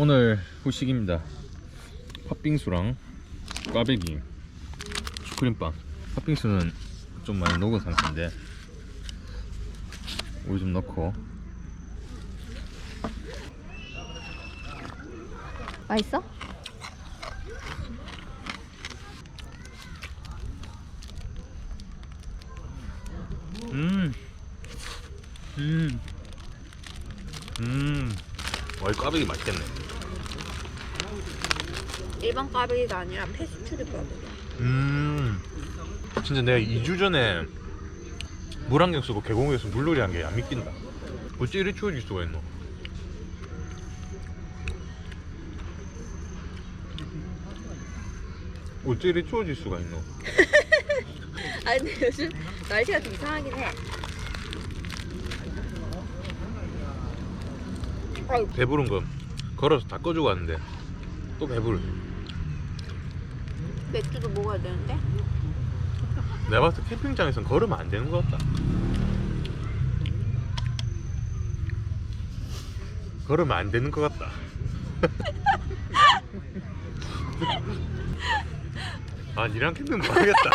오늘 후식입니다. 팥빙수랑 꽈배기, 슈크림빵. 팥빙수는 좀 많이 녹은 상태인데 우유 좀 넣고 맛있어? 음, 음, 음. 와, 이 꽈배기 맛있겠네. 일반 꽈배기가 아니라 페스츄리 꽈배기. 음. 진짜 내가 2주 전에 물안경 쓰고 계곡에서 물놀이 한 게 안 믿긴다. 어찌 이리 추워질 수가 있노? 어찌 이리 추워질 수가 있노? 아 근데 요즘 날씨가 좀 이상하긴 해. 배부른 거 걸어서 다 꺼주고 왔는데 또 배부르. 맥주도 먹어야 되는데. 내가 봤을 때 캠핑장에선 걸으면 안 되는 것 같다. 걸으면 안 되는 것 같다. 아, 니랑 캠핑 못 하겠다.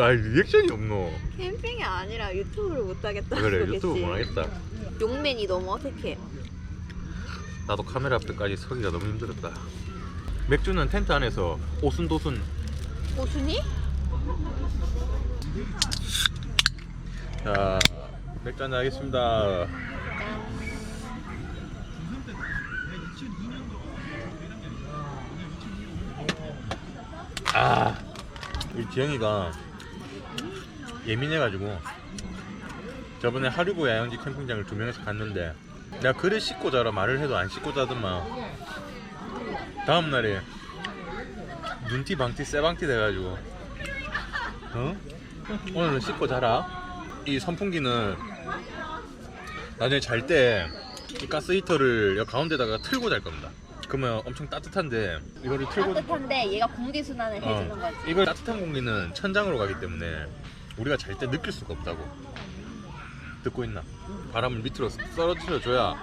아, 리액션이 없노. 캠핑이 아니라 유튜브를 못 하겠다. 아, 그래, 유튜브 못 하겠다. 용맨이 너무 어색해. 나도 카메라 앞에까지 서기가 너무 힘들었다. 맥주는 텐트 안에서 오순도순. 고순이? 자, 맥주 한잔 하겠습니다. 아, 우리 지영이가 예민해가지고 저번에 하류고 야영지 캠핑장을 두 명이서 갔는데 내가 그래 씻고 자라 말을 해도 안 씻고 자더만 다음 날에 눈티 방티 쇠방티 돼가지고 어? 오늘은 씻고 자라 이 선풍기는 나중에 잘 때 이 가스 히터를 여 가운데다가 틀고 잘 겁니다 그러면 엄청 따뜻한데 이거를 틀고 따뜻한데 얘가 공기 순환을 해주는 어, 거지. 이걸 따뜻한 공기는 천장으로 가기 때문에 우리가 잘 때 느낄 수가 없다고 듣고 있나? 바람을 밑으로 썰어뜨려 줘야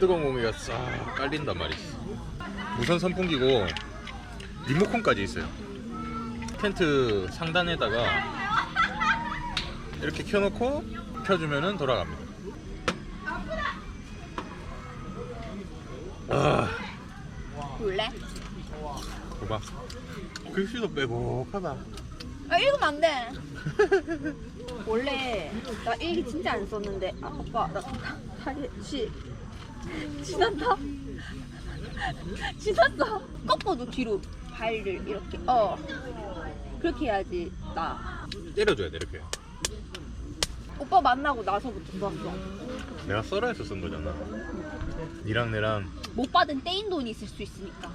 뜨거운 공기가 싹 깔린단 말이지 무선 선풍기고 리모컨까지 있어요 텐트 상단에다가 이렇게 켜놓고 켜주면은 돌아갑니다 아 볼래? 봐봐 글씨도 빼곡하다 아 읽으면 안 돼. 원래 나 일기 진짜 안 썼는데 아 오빠 나 다리 쥐 지났다. 지났어. 꺾어도 뒤로 발을 이렇게 어 그렇게 해야지 나. 때려줘야 돼 이렇게 오빠 만나고 나서부터 썼어. 내가 썰어 해서 쓴 거잖아. 니랑 내랑 못 받은 떼인 돈이 있을 수 있으니까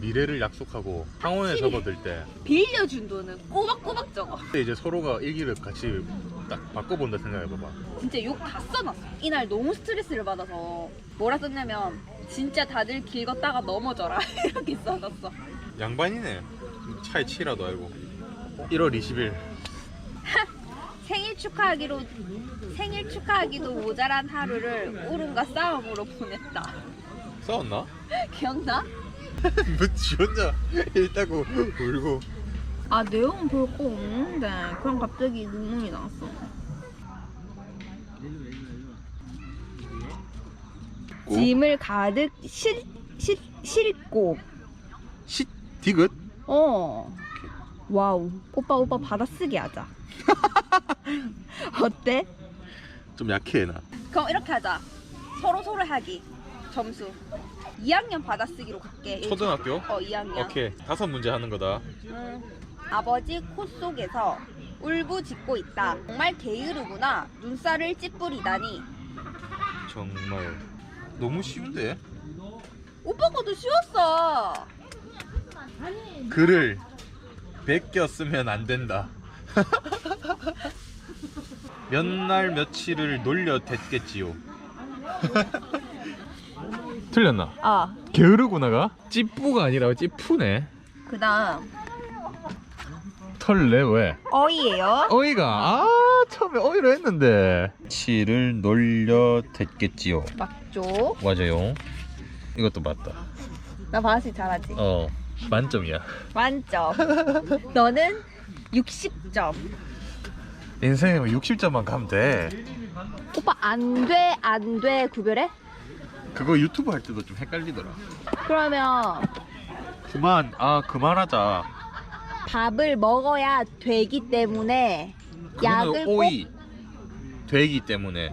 미래를 약속하고 상원에 접어들 때 빌려준 돈은 꼬박꼬박 적어. 그때 이제 서로가 일기를 같이 딱 바꿔본다 생각해봐봐. 진짜 욕 다 써놨어. 이날 너무 스트레스를 받아서 뭐라 썼냐면 진짜 다들 길 걷다가 넘어져라 이렇게 써놨어. 양반이네. 차에 치라도 알고. 1월 20일. 생일 축하하기로 생일 축하하기도 모자란 하루를 울음과 싸움으로 보냈다. 싸웠나? 기억나? 뭐지 혼자 있다고 울고. 아 내용은 볼 거 없는데 그럼 갑자기 눈물이 나왔어. 짐을 가득 실, 실, 싣고 시 디귿? 어 와우 오빠 오빠 받아쓰기 하자 어때? 좀 약해 나. 그럼 이렇게 하자 서로 서로 하기 점수 2학년 받아쓰기로 갈게 초등학교? 어 2학년 오케이. 다섯 문제 하는 거다. 음, 아버지 코 속에서 울부짖고 있다 정말 게으르구나 눈살을 찌푸리다니 정말 너무 쉬운데? 오빠 것도 쉬웠어 글을 베껴 쓰면 안 된다. 몇 날 며칠을 놀려 댔겠지요. 틀렸나? 아 게으르구나가? 찌뿌가 아니라 찌푸네. 그 다음 털래 왜? 어이예요 어이가 아 처음에 어이로 했는데 치를 놀려 댔겠지요. 맞죠 맞아요. 이것도 맞다. 나 바나식 잘하지. 어 만점이야. 만점. 너는 60점. 인생에 60점만 가면 돼. 오빠 안 돼, 안 돼 구별해? 그거 유튜브 할 때도 좀 헷갈리더라. 그러면 그만 아 그만하자. 밥을 먹어야 되기 때문에 약을 꼭 오이 되기 때문에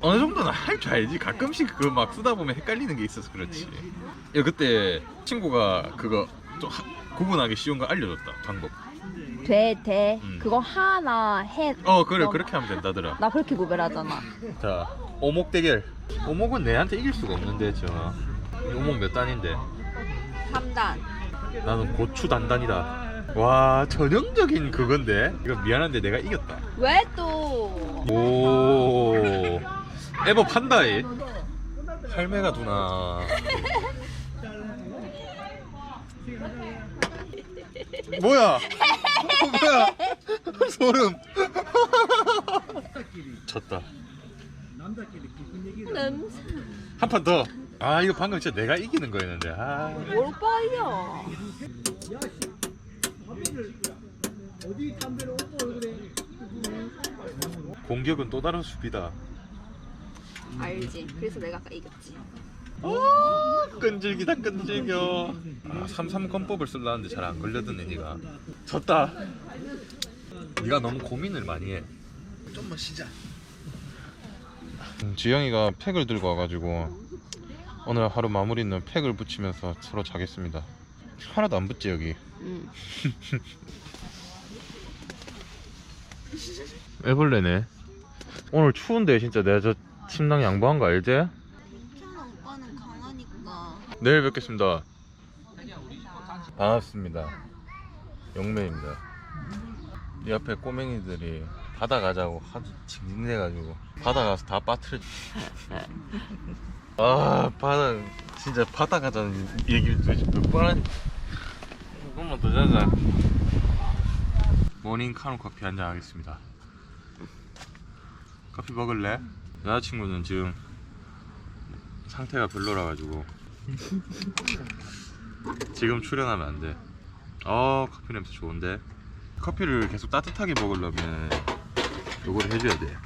어느 정도는 할 줄 알지. 가끔씩 그거 막 쓰다 보면 헷갈리는 게 있어서 그렇지. 야 그때 친구가 그거 좀 하- 구분하기 쉬운 거 알려줬다 방법. 돼, 돼. 음. 그거 하나 해. 어 그래 너- 그렇게 하면 된다더라. 나 그렇게 구별하잖아. 자 오목 대결. 오목은 내한테 이길 수가 없는데 지금 오목 몇 단인데? 3단. 나는 고추 단단이다. 와 전형적인 그건데 이거 미안한데 내가 이겼다. 왜 또? 오 에버 판다이. 할매가 누나. 뭐야? 뭐야? 소름. 졌다. 냄새. 한 판 더. 아 이거 방금 진짜 내가 이기는 거였는데. 아. 뭘 빠이야. 공격은 또 다른 수비다. 알지. 그래서 내가 아까 이겼지. 오, 끈질기다 끈질겨. 아, 33 건법을 쓰려는데 잘 안 걸려드네 니가. 졌다. 네가 너무 고민을 많이 해. 좀만 쉬자. 음, 지영이가 팩을 들고 와가지고 오늘 하루 마무리는 팩을 붙이면서 서로 자겠습니다. 하나도 안 붙지 여기. 응. 애벌레네. 오늘 추운데 진짜 내가 저 침낭 양보한 거 알지? 오빠는 강하니까. 내일 뵙겠습니다. 반갑습니다. 영매입니다. 이 앞에 꼬맹이들이 바다 가자고 하도 징징대가지고 바다 가서 다 빠트려. 아 바다 진짜 바다 가자는 얘기를 도대체 몇번 하니? 조금만 더 자자. 모닝 카누 커피 한 잔 하겠습니다. 커피 먹을래? 여자친구는 지금 상태가 별로라 가지고 지금 출연하면 안 돼. 어 커피 냄새 좋은데. 커피를 계속 따뜻하게 먹으려면 요거를 해줘야 돼.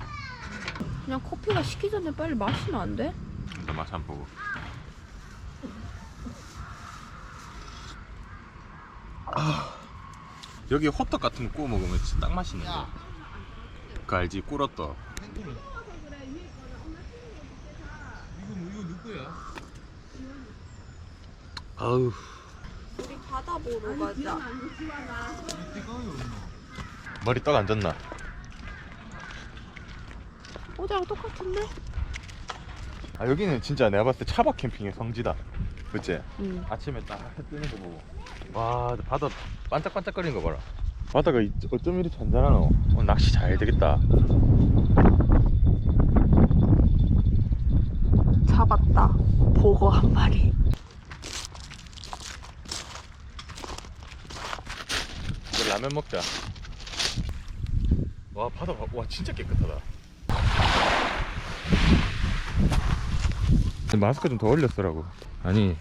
그냥 커피가 식기 전에 빨리 마시면 안 돼? 일단 맛 한번 보고. 아, 여기 호떡 같은 거 구워 먹으면 진짜 딱 맛있는데. 그 알지? 꿀호떡. 아우 우리 바다 보러 가자. 머리 떡 안 졌나? 어제랑 똑같은데? 아 여기는 진짜 내가 봤을 때 차박 캠핑의 성지다. 그치? 응. 아침에 딱 해 뜨는 거 보고 와 바다 반짝반짝거리는 거 봐라 바다가 이- 어쩜 이리 잔잔하노 오늘 낚시 잘 되겠다 잡았다. 보고 한 마리. 이제 라면 먹자 와 바다가 와 진짜 깨끗하다 마스크 좀 더 올렸으라고 아니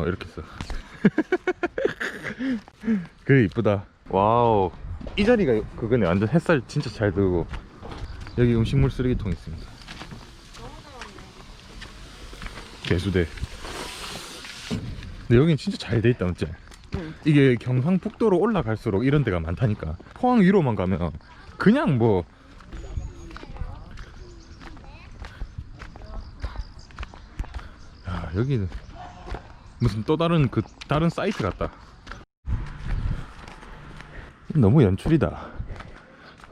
어 이렇게 써 그래 이쁘다. 와우. 이 자리가 그거네. 완전 햇살 진짜 잘 들고. 여기 음식물 쓰레기통 있습니다. 개수대. 근데 여긴 진짜 잘 돼 있다 맞지? 응. 이게 경상북도로 올라갈수록 이런 데가 많다니까. 포항 위로만 가면 그냥 뭐 야, 여기는 무슨 또 다른 그 다른 사이트 같다. 너무 연출이다.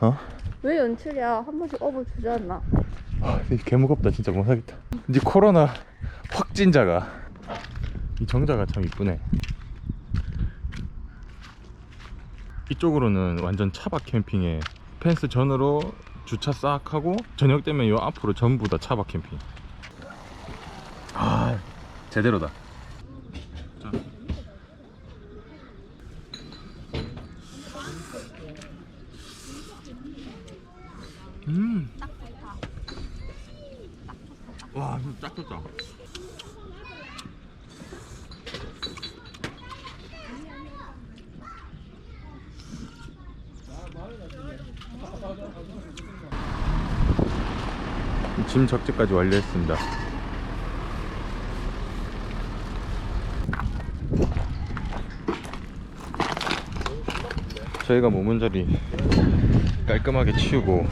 어? 왜 연출이야? 한 번씩 업을 주잖아. 아, 이게 개 무겁다 진짜. 못 하겠다. 이제 코로나 확진자가. 이 정자가 참 이쁘네. 이쪽으로는 완전 차박 캠핑에 펜스 전으로 주차 싹 하고 저녁 되면 요 앞으로 전부 다 차박 캠핑. 아 제대로다 자. 음 와딱 좋다 짐 적재까지 완료했습니다. 저희가 머문 자리 깔끔하게 치우고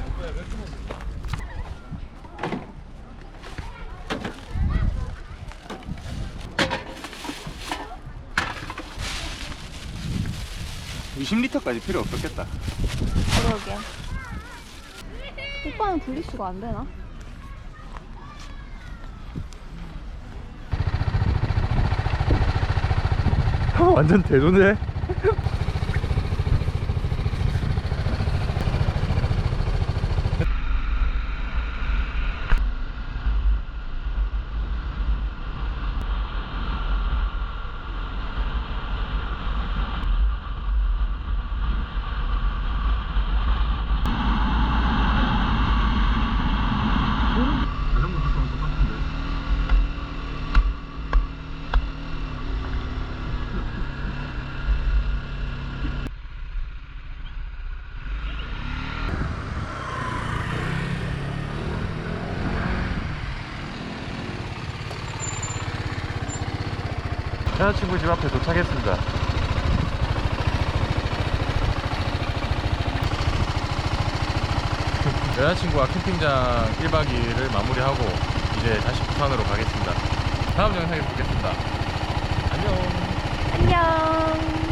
(20리터까지) 필요 없었겠다 그러게. 오빠는 분리수거 안 되나? 완전 대도네 여자친구 집 앞에 도착했습니다. 여자친구와 캠핑장 1박 2일을 마무리하고 이제 다시 부산으로 가겠습니다. 다음 영상에서 뵙겠습니다. 안녕. 안녕.